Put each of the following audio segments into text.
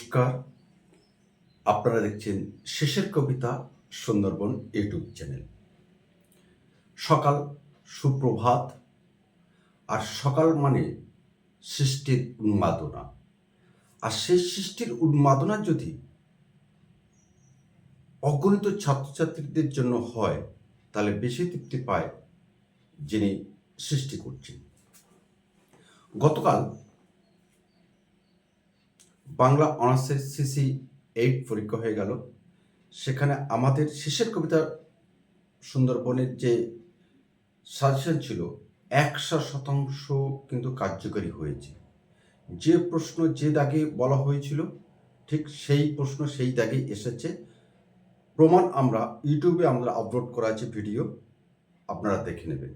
নমস্কার। আপনারা দেখছেন শেষের কবিতা সুন্দরবন ইউটিউব চ্যানেল। সকাল সুপ্রভাত, আর সকাল মানে সৃষ্টির উন্মাদনা। আর সেই সৃষ্টির উন্মাদনা যদি অগণিত ছাত্রছাত্রীদের জন্য হয়, তাহলে বেশি তৃপ্তি পায় যিনি সৃষ্টি করছেন। গতকাল বাংলা অনার্সের সিসি এইট পরীক্ষা হয়ে গেল। সেখানে আমাদের শেষের কবিতা সুন্দরবনের যে সাজেশন ছিল, একশো শতাংশ কিন্তু কার্যকরী হয়েছে। যে প্রশ্ন যে দাগে বলা হয়েছিল, ঠিক সেই প্রশ্ন সেই দাগে এসেছে। প্রমাণ আমরা, ইউটিউবে আমরা আপলোড করা আছে ভিডিও আপনারা দেখে নেবেন।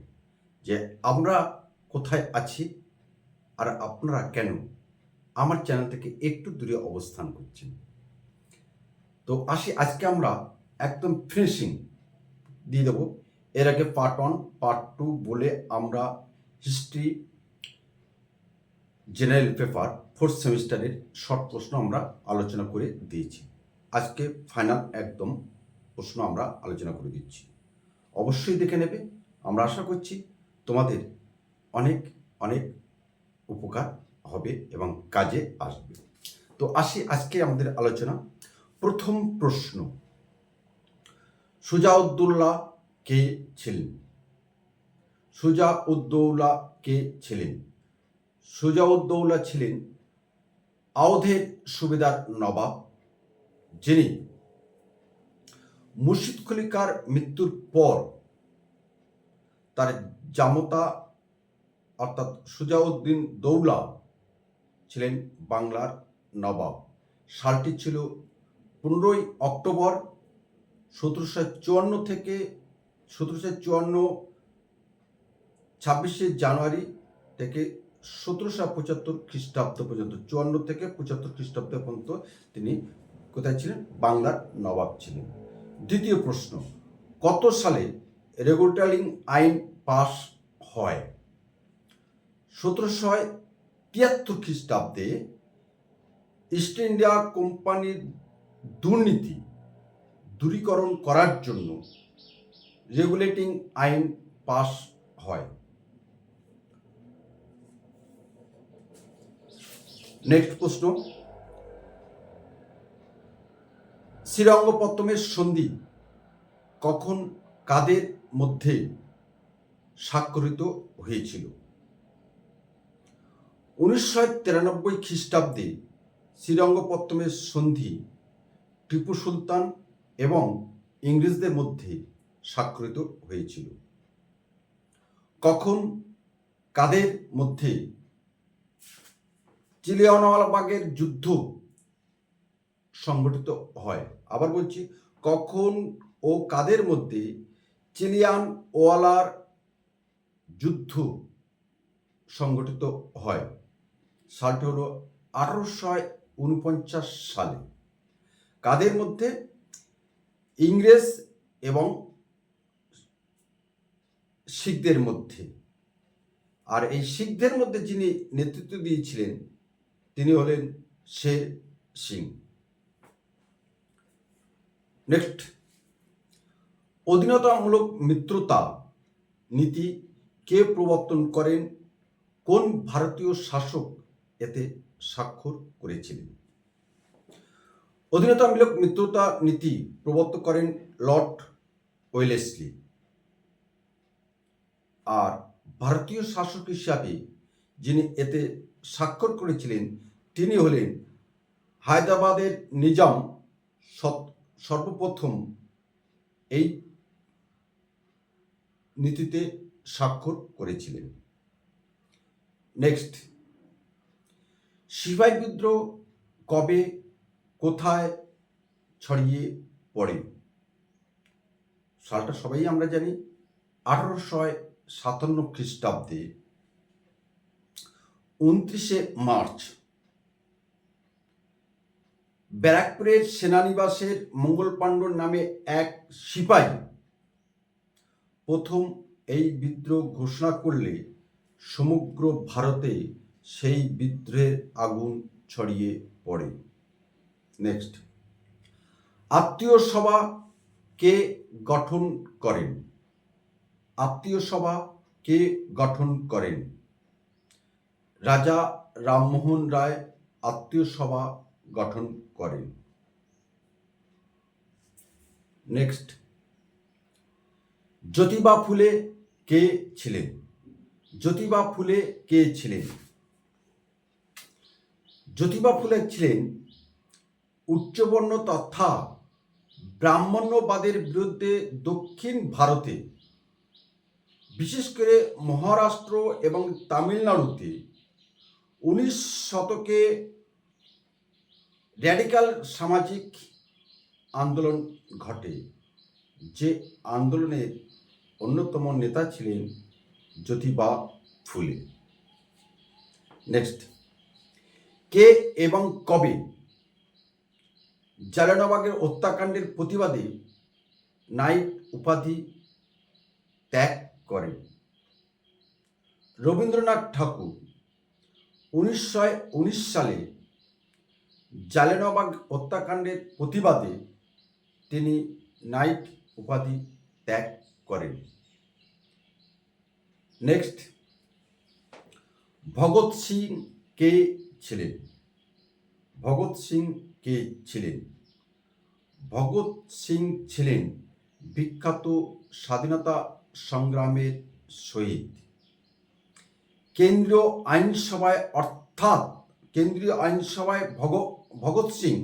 যে আমরা কোথায় আছি আর আপনারা কেন? আমার চ্যানেল থেকে একটু দূরে অবস্থান করছেন। তো আসি, আজকে আমরা একদম ফিনিশিং দিয়ে দেবো। এর আগে পার্ট ওয়ান পার্ট টু বলে আমরা হিস্ট্রি জেনারেল পেপার ফোর্থ সেমিস্টারের শর্ট প্রশ্ন আমরা আলোচনা করে দিয়েছি। আজকে ফাইনাল একদম প্রশ্ন আমরা আলোচনা করে দিচ্ছি। অবশ্যই দেখে নেবে। আমরা আশা করছি তোমাদের অনেক অনেক উপকার হবে এবং কাজে আসবে। তো আসি আজকে আমাদের আলোচনা। প্রথম প্রশ্ন, সুজাউদ্দৌলা কে ছিলেন? সুজাউদ্দৌলা কে ছিলেন? সুজাউদ্দৌলা ছিলেন আওধের সুবেদার নবাব, যিনি মুর্শিদ খলিকার মৃত্যুর পর তার জামতা অর্থাৎ সুজাউদ্দিন দৌলা ছিলেন বাংলার নবাব। সালটি ছিল পনেরোই অক্টোবর সতেরোশো চুয়ান্ন থেকে সতেরোশো চুয়ান্ন ছাব্বিশে জানুয়ারি থেকে সতেরোশো পঁচাত্তর খ্রিস্টাব্দ পর্যন্ত, চুয়ান্ন থেকে পঁচাত্তর খ্রিস্টাব্দ পর্যন্ত তিনি কোথায় ছিলেন? বাংলার নবাব ছিলেন। দ্বিতীয় প্রশ্ন, কত সালে রেগুলেটারিং আইন পাস হয়? সতেরোশো তিয়াত্তর খ্রিস্টাব্দে ইস্ট ইন্ডিয়া কোম্পানির দুর্নীতি দূরীকরণ করার জন্য রেগুলেটিং আইন পাস হয়। নেক্সট প্রশ্ন। শ্রীরঙ্গপত্তমের সন্ধি কখন কাদের মধ্যে স্বাক্ষরিত হয়েছিল? উনিশশো তিরানব্বই খ্রিস্টাব্দে শ্রীরঙ্গপত্তমের সন্ধি টিপু সুলতান এবং ইংরেজদের মধ্যে স্বাক্ষরিত হয়েছিল। কখন কাদের মধ্যে চিলিয়ানওয়ালাবাগের যুদ্ধ সংগঠিত হয়? আবার বলছি, কখন ও কাদের মধ্যে চিলিয়ান ওয়ালার যুদ্ধ সংগঠিত হয়? সালটি হলো আঠারোশো উনপঞ্চাশ সালে। কাদের মধ্যে? ইংরেজ এবং শিখদের মধ্যে। আর এই শিখদের মধ্যে যিনি নেতৃত্ব দিয়েছিলেন, তিনি হলেন শের সিং। নেক্সট। অধীনতামূলক মিত্রতা নীতি কে প্রবর্তন করেন? কোন ভারতীয় শাসক এতে স্বাক্ষর করেছিলেন। অধীনতামূলক মিত্রতা নীতি প্রবর্তন করেন লর্ড ওয়েলেসলি। আর ভারতীয় শাসক হিসাবে যিনি এতে স্বাক্ষর করেছিলেন, তিনি হলেন হায়দ্রাবাদের নিজাম সর্বপ্রথম এই নীতিতে স্বাক্ষর করেছিলেন। নেক্সট। সিপাই বিদ্রোহ কবে, কোথায় ছড়িয়ে পড়ে? সালটা সবাই আমরা জানি আঠারোশো সাতান্ন খ্রিস্টাব্দে উনত্রিশে মার্চ ব্যারাকপুরের সেনানিবাসের মঙ্গল পাণ্ডর নামে এক সিপাহী প্রথম এই বিদ্রোহ ঘোষণা করলে সমগ্র ভারতে সেই বিদ্রোহের আগুন ছড়িয়ে পড়ে। নেক্সট। আত্মীয় সভা কে গঠন করেন? আত্মীয় সভা কে গঠন করেন? রাজা রামমোহন রায় আত্মীয় সভা গঠন করেন। নেক্সট। জ্যোতিবা ফুলে কে ছিলেন? জ্যোতিবা ফুলে কে ছিলেন? জ্যোতিবা ফুলে ছিলেন উচ্চবর্ণ তথা ব্রাহ্মণ্যবাদের বিরুদ্ধে দক্ষিণ ভারতে, বিশেষ করে মহারাষ্ট্র এবং তামিলনাড়ুতে উনিশ শতকে র্যাডিক্যাল সামাজিক আন্দোলন ঘটে, যে আন্দোলনের অন্যতম নেতা ছিলেন জ্যোতিবা ফুলে। নেক্সট। কে এবং কবে? জালানবাগের হত্যাকাণ্ডের প্রতিবাদে নাইট উপাধি ত্যাগ করেন। রবীন্দ্রনাথ ঠাকুর উনিশশো উনিশ সালে জালেনবাগ হত্যাকাণ্ডের প্রতিবাদে তিনি নাইট উপাধি ত্যাগ করেন। নেক্সট, ভগৎ সিং কে ছিলেন? ভগৎ সিং কে ছিলেন? ভগৎ সিং ছিলেন বিখ্যাত স্বাধীনতা সংগ্রামের শহীদ। কেন্দ্রীয় আইনসভায়, অর্থাৎ কেন্দ্রীয় আইনসভায় ভগ, ভগৎ সিং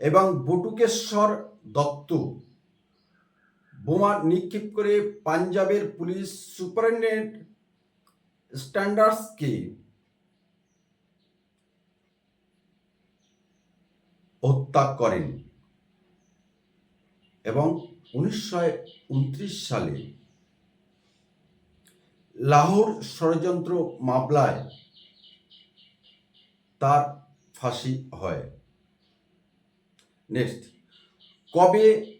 এবং বটুকেশ্বর দত্ত বোমা নিক্ষেপ করে পাঞ্জাবের পুলিশ সুপারিনটেন্ডেন্ট স্ট্যান্ডার্সকে হত্যা করেন। এবং উনিশশো উনত্রিশ সালে লাহোর ষড়যন্ত্র মামলায় তার ফাঁসি হয়। নেক্সট। কবে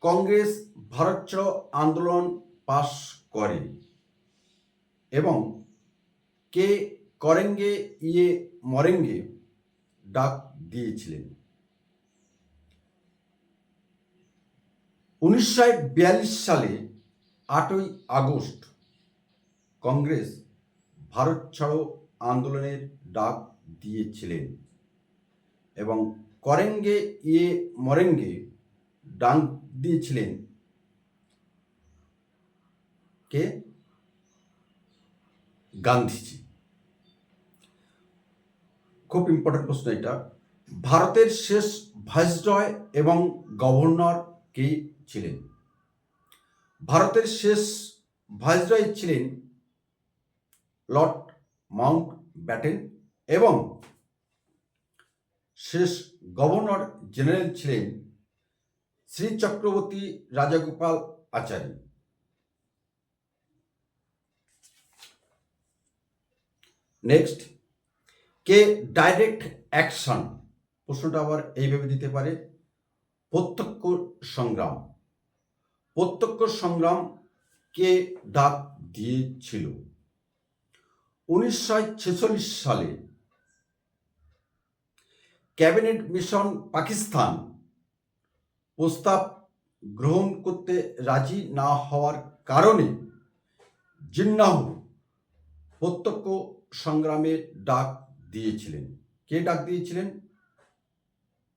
কংগ্রেস ভারত আন্দোলন পাশ করে এবং কে করেঙ্গে ইয়ে মরেঙ্গে ডাক দিয়েছিলেন? উনিশশো বিয়াল্লিশ সালে আটই আগস্ট কংগ্রেস ভারত ছাড়ো আন্দোলনের ডাক দিয়েছিলেন এবং করেঙ্গে ইয়ে মরেঙ্গে ডাক দিয়েছিলেন। কে? গান্ধীজি। খুব ইম্পর্টেন্ট প্রশ্ন এটা। ভারতের শেষ ভাইসরয় এবং গভর্নর কে ছিলেন। ভারতের শেষ ভাইসরয় ছিলেন লর্ড মাউন্ট ব্যাটেন এবং শেষ গভর্নর জেনারেল ছিলেন শ্রী চক্রবর্তী রাজাগোপাল আচার্য। নেক্সট কে ডাইরেক্ট অ্যাকশন প্রশ্নটা আবার এইভাবে দিতে পারে, প্রত্যক্ষ সংগ্রাম। প্রত্যক্ষ সংগ্রাম কে ডাক দিয়েছিল? উনিশশো ছেচল্লিশ সালে ক্যাবিনেট মিশন পাকিস্তান প্রস্তাব গ্রহণ করতে রাজি না হওয়ার কারণে জিন্নাহ প্রত্যক্ষ সংগ্রামের ডাক দিয়েছিলেন। কে ডাক দিয়েছিলেন?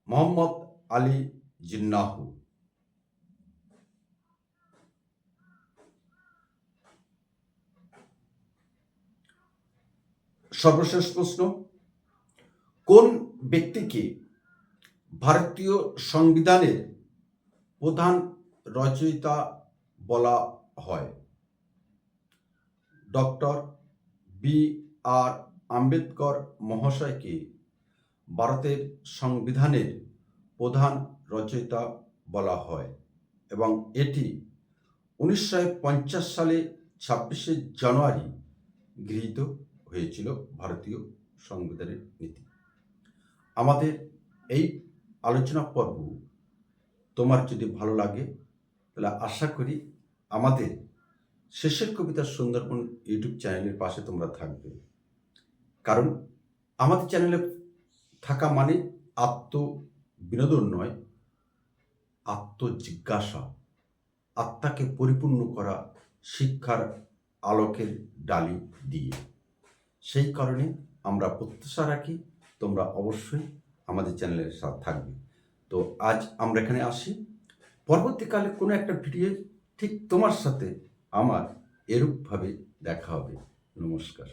মোহাম্মদ আলী জিন্নাহু। সর্বশেষ প্রশ্ন, কোন ব্যক্তিকে ভারতীয় সংবিধানের প্রধান রচয়িতা বলা হয়? ডক্টর বি আর আম্বেদকর মহাশয়কে ভারতের সংবিধানের প্রধান রচয়িতা বলা হয় এবং এটি উনিশশো পঞ্চাশ সালে ছাব্বিশে জানুয়ারি গৃহীত। হয়েছিল ভারতীয় সংবিধানের নীতি। আমাদের এই আলোচনা পর্ব তোমার যদি ভালো লাগে, তাহলে আশা করি আমাদের শেষের কবিতা সুন্দরবন ইউটিউব চ্যানেলের পাশে তোমরা থাকবে। কারণ আমাদের চ্যানেলে থাকা মানে আত্ম বিনোদন নয় আত্মজিজ্ঞাসা আত্মাকে পরিপূর্ণ করা শিক্ষার আলোকের ডালি দিয়ে। সেই কারণে আমরা প্রত্যাশা রাখি, তোমরা অবশ্যই আমাদের চ্যানেলের সাথে থাকবে। তো আজ আমরা এখানে আসি। পরবর্তীকালে কোনো একটা ভিডিও ঠিক তোমার সাথে আমার এরূপভাবে দেখা হবে। নমস্কার।